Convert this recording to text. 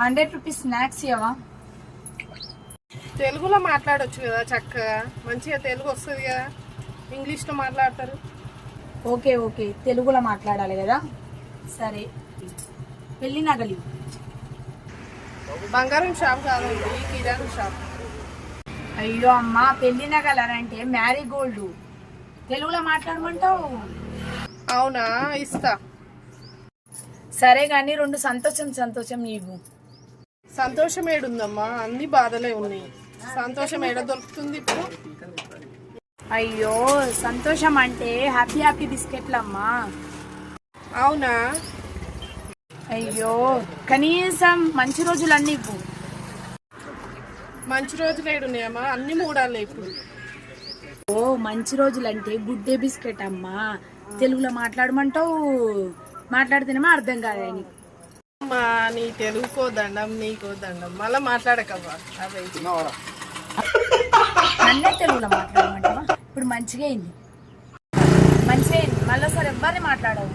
Hundred rupees snacks ఇవ్వవా తెలుగులో మాట్లాడొచ్చు కదా చక్కగా. మంచిగా తెలుగు వస్తుంది కదా. ఇంగ్లీష్లో మాట్లాడతారు. Okay okay. తెలుగులో మాట్లాడాలి కదా. సరే. పెళ్ళి నగలి. బంగారం షాప్ కాదండి కిరాణం షాప్. అయ్యో అమ్మా పెళ్ళి నగలంటే మ్యారీ గోల్డ్. తెలుగులో మాట్లాడమంటావు? అవునా? ఇస్తా. సరే కానీ రెండు సంతోషం సంతోషం ఇవ్వు సంతోషం ఏడుందమ్మా? అన్ని బాధలే ఉన్నాయి. సంతోషం ఏడ దొరుకుతుంది ఇప్పుడు? అయ్యో సంతోషం అంటే హ్యాపీ హ్యాపీ బిస్కెట్లమ్మా. అవునా? అయ్యో కనీసం మంచి రోజులన్నీ ఇవ్వు. మంచి రోజులు ఏడున్నాయమ్మా? అన్ని మూడాలే ఇప్పుడు. ఓ మంచి రోజులంటే గుడ్ డే బిస్కెట్ అమ్మా తెలుగులో మాట్లాడమంటావు? మాట్లాడితేనేమో అర్థం కాదని అమ్మా నీ తెలుగుకో దండం నీకో దండం. మళ్ళీ మాట్లాడకమ్మా అదే నన్నే తెలుగులో మాట్లాడమంటావా? ఇప్పుడు మంచిగా అయింది. మంచిగా అయింది. మళ్ళీ సార్ ఎవ్వరిని మాట్లాడవు.